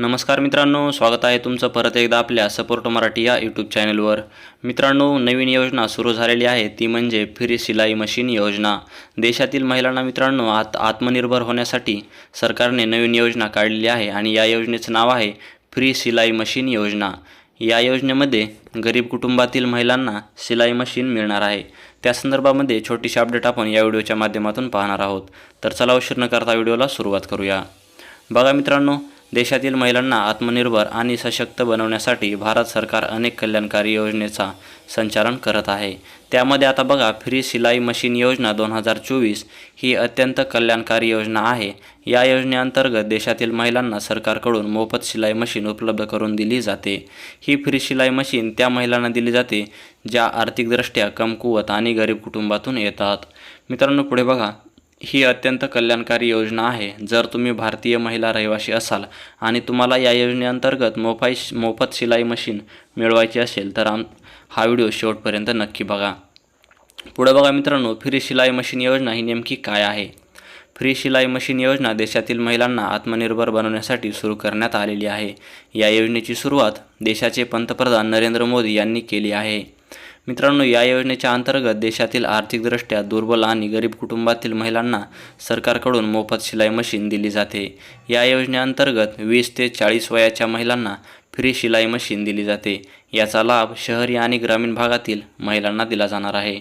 नमस्कार मित्रांनो स्वागत आहे तुमचं परत एकदा आपल्या सपोर्ट मराठी या यूट्यूब चॅनलवर मित्रांनो नवीन योजना सुरू झालेली आहे ती म्हणजे फ्री सिलाई मशीन योजना. देशातील महिलांना मित्रांनो आत आत्मनिर्भर होण्यासाठी सरकारने नवीन योजना काढलेली आहे आणि या योजनेचं नाव आहे फ्री सिलाई मशीन योजना. या योजनेमध्ये गरीब कुटुंबातील महिलांना सिलाई मशीन मिळणार आहे. त्या संदर्भामध्ये छोटीशी अपडेट आपण या व्हिडिओच्या माध्यमातून पाहणार आहोत. तर चला उशीर न करता व्हिडिओला सुरुवात करूया. बघा मित्रांनो देशातील महिलांना आत्मनिर्भर आणि सशक्त बनवण्यासाठी भारत सरकार अनेक कल्याणकारी योजनेचा संचालन करत आहे. त्यामध्ये आता बघा फ्री सिलाई मशीन योजना दोन हजार चोवीस ही अत्यंत कल्याणकारी योजना आहे. या योजनेअंतर्गत देशातील महिलांना सरकारकडून मोफत शिलाई मशीन उपलब्ध करून दिली जाते. ही फ्री शिलाई मशीन त्या महिलांना दिली जाते ज्या आर्थिकदृष्ट्या कमकुवत आणि गरीब कुटुंबातून येतात. मित्रांनो पुढे बघा. ही अत्यंत कल्याणकारी योजना आहे. जर तुम्ही भारतीय महिला रहिवासी असाल आणि तुम्हाला या योजनेअंतर्गत मोफाई मोफत शिलाई मशीन मिळवायची असेल तर आम हा व्हिडिओ शेवटपर्यंत नक्की बघा. पुढे बघा मित्रांनो फ्री शिलाई मशीन योजना ही नेमकी काय आहे? फ्री शिलाई मशीन योजना देशातील महिलांना आत्मनिर्भर बनवण्यासाठी सुरू करण्यात आलेली आहे. या योजनेची सुरुवात देशाचे पंतप्रधान नरेंद्र मोदी यांनी केली आहे. मित्रांनो या योजनेच्या अंतर्गत देशातील आर्थिकदृष्ट्या दुर्बल आणि गरीब कुटुंबातील महिलांना सरकारकडून मोफत शिलाई मशीन दिली जाते. या योजनेअंतर्गत वीस ते चाळीस वयाच्या महिलांना फ्री शिलाई मशीन दिली जाते. याचा लाभ शहरी आणि ग्रामीण भागातील महिलांना दिला जाणार आहे.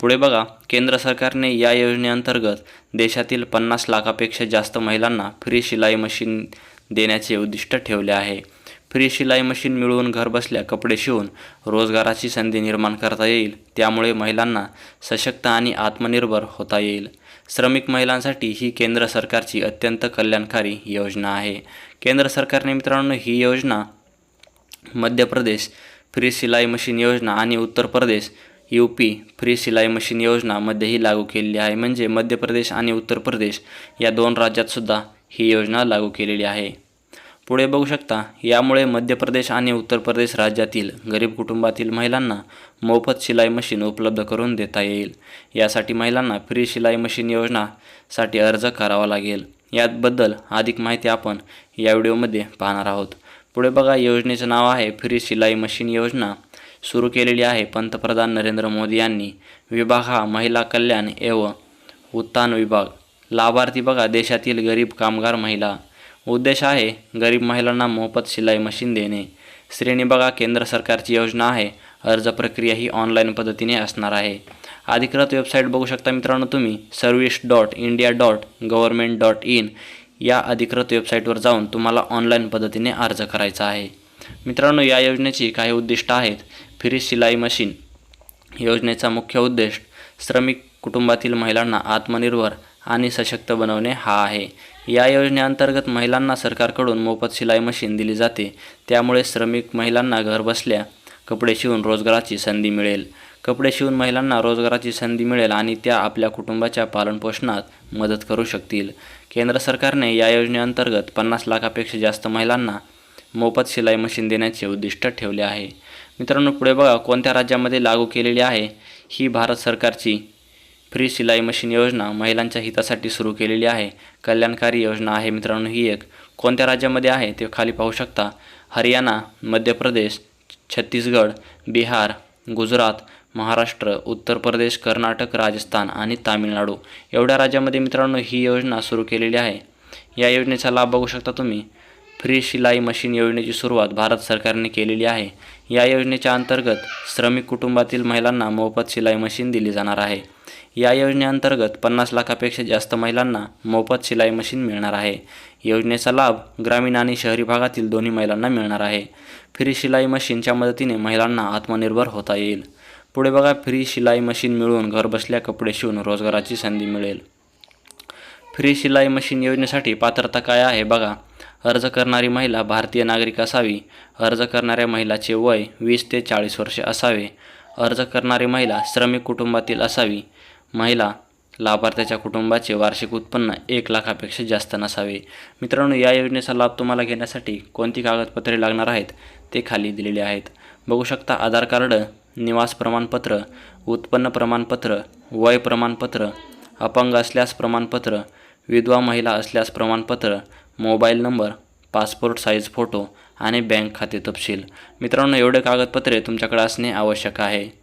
पुढे बघा केंद्र सरकारने या योजनेअंतर्गत देशातील पन्नास लाखापेक्षा जास्त महिलांना फ्री शिलाई मशीन देण्याचे उद्दिष्ट ठेवले आहे. फ्री शिलाई मशीन मिळवून घरबसल्या कपडे शिवून रोजगाराची संधी निर्माण करता येईल. त्यामुळे महिलांना सशक्त आणि आत्मनिर्भर होता येईल. श्रमिक महिलांसाठी ही केंद्र सरकारची अत्यंत कल्याणकारी योजना आहे. केंद्र सरकारने मित्रांनो ही योजना मध्य प्रदेश फ्री सिलाई मशीन योजना आणि Uttar Pradesh U P free सिलाई मशीन योजनामध्येही लागू केलेली आहे. म्हणजे मध्य प्रदेश आणि उत्तर प्रदेश या दोन राज्यातसुद्धा ही योजना लागू केलेली आहे. पुढे बघू शकता यामुळे मध्य प्रदेश आणि उत्तर प्रदेश राज्यातील गरीब कुटुंबातील महिलांना मोफत शिलाई मशीन उपलब्ध करून देता येईल. यासाठी महिलांना फ्री शिलाई मशीन योजनासाठी अर्ज करावा लागेल. याबद्दल अधिक माहिती आपण या व्हिडिओमध्ये पाहणार आहोत. पुढे बघा योजनेचं नाव आहे फ्री शिलाई मशीन योजना. सुरू केलेली आहे पंतप्रधान नरेंद्र मोदी यांनी. विभाग हा महिला कल्याण एवं उत्थान विभाग. लाभार्थी बघा देशातील गरीब कामगार महिला. उद्देश आहे गरीब महिलांना मोफत शिलाई मशीन देणे. श्रेणी बघा केंद्र सरकारची योजना आहे. अर्ज प्रक्रिया ही ऑनलाईन पद्धतीने असणार आहे. अधिकृत वेबसाईट बघू शकता मित्रांनो तुम्ही service dot India dot government dot in. या अधिकृत वेबसाईटवर जाऊन तुम्हाला ऑनलाईन पद्धतीने अर्ज करायचा आहे. मित्रांनो या योजनेची काही उद्दिष्ट आहेत. फ्री शिलाई मशीन योजनेचा मुख्य उद्देश श्रमिक कुटुंबातील महिलांना आत्मनिर्भर आणि सशक्त बनवणे हा आहे. या योजनेअंतर्गत महिलांना सरकारकडून मोफत शिलाई मशीन दिली जाते. त्यामुळे श्रमिक महिलांना घरबसल्या कपडे शिवून रोजगाराची संधी मिळेल. कपडे शिवून महिलांना रोजगाराची संधी मिळेल आणि त्या आपल्या कुटुंबाच्या पालनपोषणात मदत करू शकतील. केंद्र सरकारने या योजनेअंतर्गत पन्नास लाखापेक्षा जास्त महिलांना मोफत शिलाई मशीन देण्याचे उद्दिष्ट ठेवले आहे. मित्रांनो पुढे बघा कोणत्या राज्यामध्ये लागू केलेली आहे. ही भारत सरकारची फ्री शिलाई मशीन योजना महिलांच्या हितासाठी सुरू केलेली आहे. कल्याणकारी योजना आहे मित्रांनो ही एक. कोणत्या राज्यामध्ये आहे ते खाली पाहू शकता. हरियाणा मध्य प्रदेश छत्तीसगड बिहार गुजरात महाराष्ट्र उत्तर प्रदेश कर्नाटक राजस्थान आणि तामिळनाडू. एवढ्या राज्यामध्ये मित्रांनो ही योजना सुरू केलेली आहे. या योजनेचा लाभ बघू शकता तुम्ही. फ्री शिलाई मशीन योजनेची सुरुवात भारत सरकारने केलेली आहे. या योजनेच्या अंतर्गत श्रमिक कुटुंबातील महिलांना मोफत शिलाई मशीन दिली जाणार आहे. या योजनेअंतर्गत पन्नास लाखापेक्षा जास्त महिलांना मोफत शिलाई मशीन मिळणार आहे. योजनेचा लाभ ग्रामीण आणि शहरी भागातील दोन्ही महिलांना मिळणार आहे. फ्री शिलाई मशीनच्या मदतीने महिलांना आत्मनिर्भर होता येईल. पुढे बघा फ्री शिलाई मशीन मिळवून घरबसल्या कपडे शिवून रोजगाराची संधी मिळेल. फ्री शिलाई मशीन योजनेसाठी पात्रता काय आहे बघा. अर्ज करणारी महिला भारतीय नागरिक असावी. अर्ज करणाऱ्या महिलाचे वय वीस ते चाळीस वर्षे असावे. अर्ज करणारी महिला श्रमिक कुटुंबातील असावी. महिला लाभार्थ्याच्या कुटुंबाचे वार्षिक उत्पन्न एक लाखापेक्षा जास्त नसावे. मित्रांनो या योजनेचा लाभ तुम्हाला घेण्यासाठी कोणती कागदपत्रे लागणार आहेत ते खाली दिलेले आहेत. बघू शकता आधार कार्ड निवास प्रमाणपत्र उत्पन्न प्रमाणपत्र वय प्रमाणपत्र अपंग असल्यास प्रमाणपत्र विधवा महिला असल्यास प्रमाणपत्र mobile number passport size photo आणि बँक खाते तपशील. मित्रांनो एवढे कागदपत्रे तुमच्याकडे असणे आवश्यक आहे.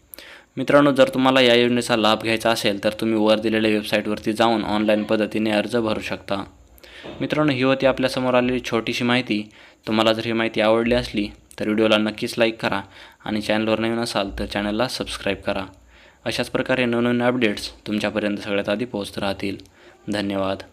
मित्रांनो जर तुम्हाला या योजनेचा लाभ घ्यायचा असेल तर तुम्ही वर दिलेल्या वेबसाईटवरती जाऊन ऑनलाईन पद्धतीने अर्ज भरू शकता. मित्रांनो ही होती आपल्यासमोर आलेली छोटीशी माहिती. तुम्हाला जर ही माहिती आवडली असली तर व्हिडिओला नक्कीच लाईक करा आणि चॅनलवर नवीन असाल तर चॅनलला सबस्क्राईब करा. अशाच प्रकारे नवनवीन अपडेट्स तुमच्यापर्यंत सगळ्यात आधी पोहोचत राहतील. धन्यवाद.